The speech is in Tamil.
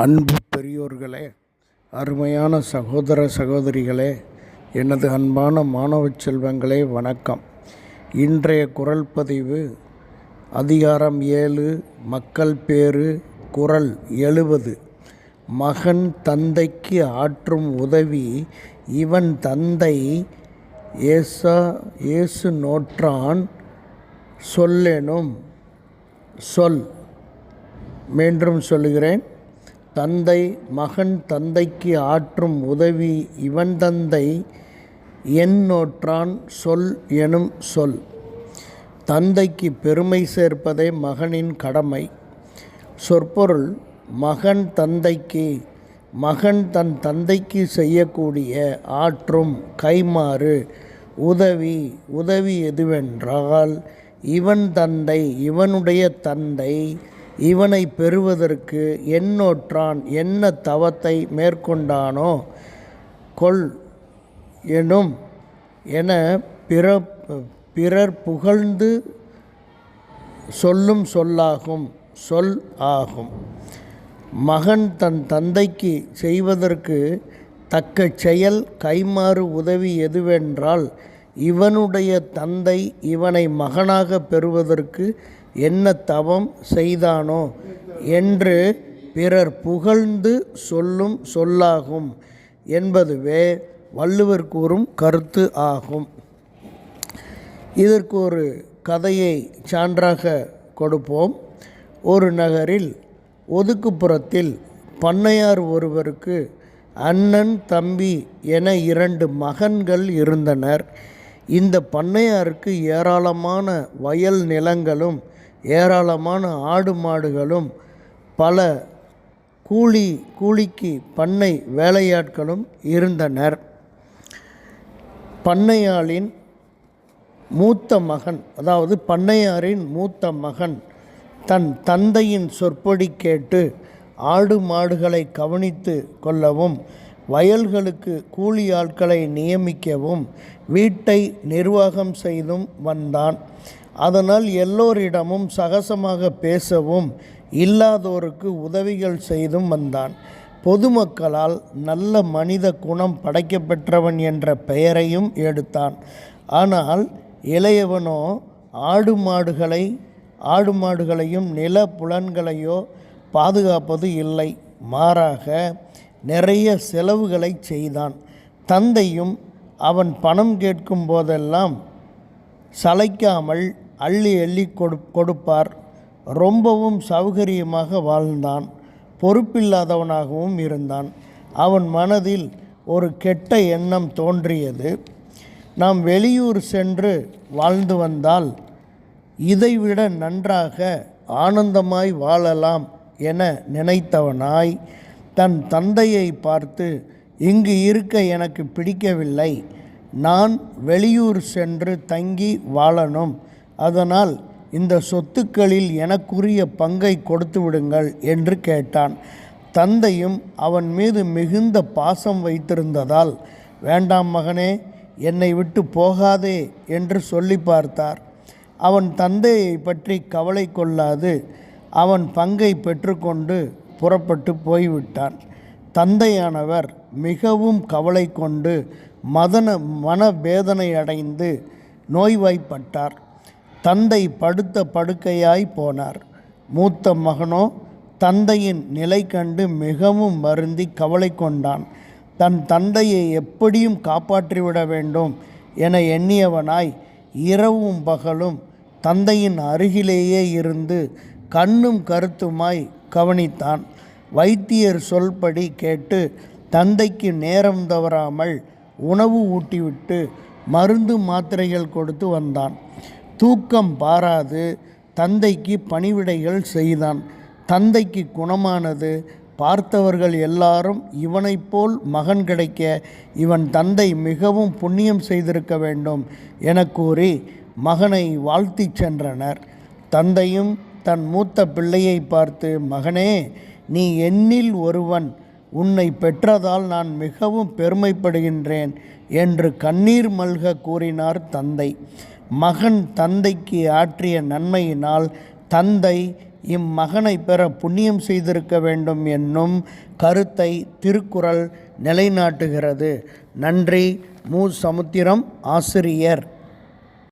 அன்பு பெரியோர்களே அருமையான சகோதர சகோதரிகளே எனது அன்பான மாணவ செல்வங்களே வணக்கம். இன்றைய குரல் பதிவு அதிகாரம் ஏழு மக்கள் பேறு குரல் எழுபது. மகன் தந்தைக்கு ஆற்றும் உதவி இவன் தந்தை ஏசா இயேசு நோற்றான் சொல்லெனும் சொல். மீண்டும் சொல்லுகிறேன். தந்தை மகன் தந்தைக்கு ஆற்றும் உதவி இவன் தந்தை என் நோற்றான் சொல் எனும் சொல். தந்தைக்கு பெருமை சேர்ப்பதே மகனின் கடமை. சொற்பொருள் மகன் தந்தைக்கு மகன் தன் தந்தைக்கு செய்யக்கூடிய ஆற்றும் கைமாறு உதவி உதவி எதுவென்றால் இவன் தந்தை இவனுடைய தந்தை இவனை பெறுவதற்கு எண்ணோற்றான் என்ன தவத்தை மேற்கொண்டானோ கொள் எனும் என பிற பிறர் புகழ்ந்து சொல்லும் சொல்லாகும் சொல் ஆகும். மகன் தன் தந்தைக்கு செய்வதற்கு தக்க செயல் கைமாறு உதவி எதுவென்றால் இவனுடைய தந்தை இவனை மகனாக பெறுவதற்கு என்ன தவம் செய்தானோ என்று பிறர் புகழ்ந்து சொல்லும் சொல்லாகும் என்பதுவே வள்ளுவர் கூறும் கருத்து ஆகும். இதற்கு ஒரு கதையை சான்றாக கொடுப்போம். ஒரு நகரில் ஒதுக்குப்புறத்தில் பண்ணையார் ஒருவருக்கு அண்ணன் தம்பி என இரண்டு மகன்கள் இருந்தனர். இந்த பண்ணையாருக்கு ஏராளமான வயல் நிலங்களும் ஏராளமான ஆடு மாடுகளும் பல கூலி கூலிக்கு பண்ணை வேலையாட்களும் இருந்தனர். பண்ணையாளின் மூத்த மகன் அதாவது பண்ணையாரின் மூத்த மகன் தன் தந்தையின் சொற்படி கேட்டு ஆடு மாடுகளை கவனித்து கொள்ளவும் வயல்களுக்கு கூலி ஆட்களை நியமிக்கவும் வீட்டை நிர்வாகம் செய்தும் வந்தான். அதனால் எல்லோரிடமும் சகசமாக பேசவும் இல்லாதோருக்கு உதவிகள் செய்தும் வந்தான். பொதுமக்களால் நல்ல மனித குணம் படைக்கப்பெற்றவன் என்ற பெயரையும் எடுத்தான். ஆனால் இளையவனோ ஆடு மாடுகளை ஆடு மாடுகளையும் நில புலன்களையோ பாதுகாப்பது இல்லை. மாறாக நிறைய செலவுகளை செய்தான். தந்தையும் அவன் பணம் கேட்கும் போதெல்லாம் சளைக்காமல் அள்ளி அள்ளி கொடு கொடுப்பார். ரொம்பவும் சௌகரியமாக வாழ்ந்தான். பொறுப்பில்லாதவனாகவும் இருந்தான். அவன் மனதில் ஒரு கெட்ட எண்ணம் தோன்றியது. நாம் வெளியூர் சென்று வாழ்ந்து வந்தால் இதைவிட நன்றாக ஆனந்தமாய் வாழலாம் என நினைத்தவனாய் தன் தந்தையை பார்த்து இங்கு இருக்க எனக்கு பிடிக்கவில்லை. நான் வெளியூர் சென்று தங்கி வாழணும். அதனால் இந்த சொத்துக்களில் எனக்குரிய பங்கை கொடுத்து விடுங்கள் என்று கேட்டான். தந்தையும் அவன் மீது மிகுந்த பாசம் வைத்திருந்ததால் வேண்டாம் மகனே என்னை விட்டு போகாதே என்று சொல்லி பார்த்தார். அவன் தந்தையை பற்றி கவலை கொள்ளாது அவன் பங்கை பெற்றுக்கொண்டு புறப்பட்டு போய்விட்டான். தந்தையானவர் மிகவும் கவலை கொண்டு மதன மனவேதனை அடைந்து நோய்வாய்ப்பட்டார். தந்தை படுத்த படுக்கையாய் போனார். மூத்த மகனோ தந்தையின் நிலை கண்டு மிகவும் வருந்தி கவலை கொண்டான். தன் தந்தையை எப்படியும் காப்பாற்றிவிட வேண்டும் என எண்ணியவனாய் இரவும் பகலும் தந்தையின் அருகிலேயே இருந்து கண்ணும் கருத்துமாய் கவனித்தான். வைத்தியர் சொல்படி கேட்டு தந்தைக்கு நேரம் தவறாமல் உணவு ஊட்டிவிட்டு மருந்து மாத்திரைகள் கொடுத்து வந்தான். தூக்கம் பாராது. தந்தைக்கு பணிவிடைகள் செய்தான். தந்தைக்கு குணமானது. பார்த்தவர்கள் எல்லாரும் இவனைப் போல் மகன் கிடைக்க இவன் தந்தை மிகவும் புண்ணியம் செய்திருக்க வேண்டும் என கூறி மகனை வாழ்த்திச் சென்றனர். தந்தையும் தன் மூத்த பிள்ளையை பார்த்து மகனே நீ என்னில் ஒருவன். உன்னை பெற்றதால் நான் மிகவும் பெருமைப்படுகின்றேன் என்று கண்ணீர் மல்க கூறினார் தந்தை. மகன் தந்தைக்கு ஆற்றிய நன்மையினால் தந்தை இம்மகனை பெற புண்ணியம் செய்திருக்க வேண்டும் என்னும் கருத்தை திருக்குறள் நிலைநாட்டுகிறது. நன்றி. மு சமுத்திரம் ஆசிரியர்.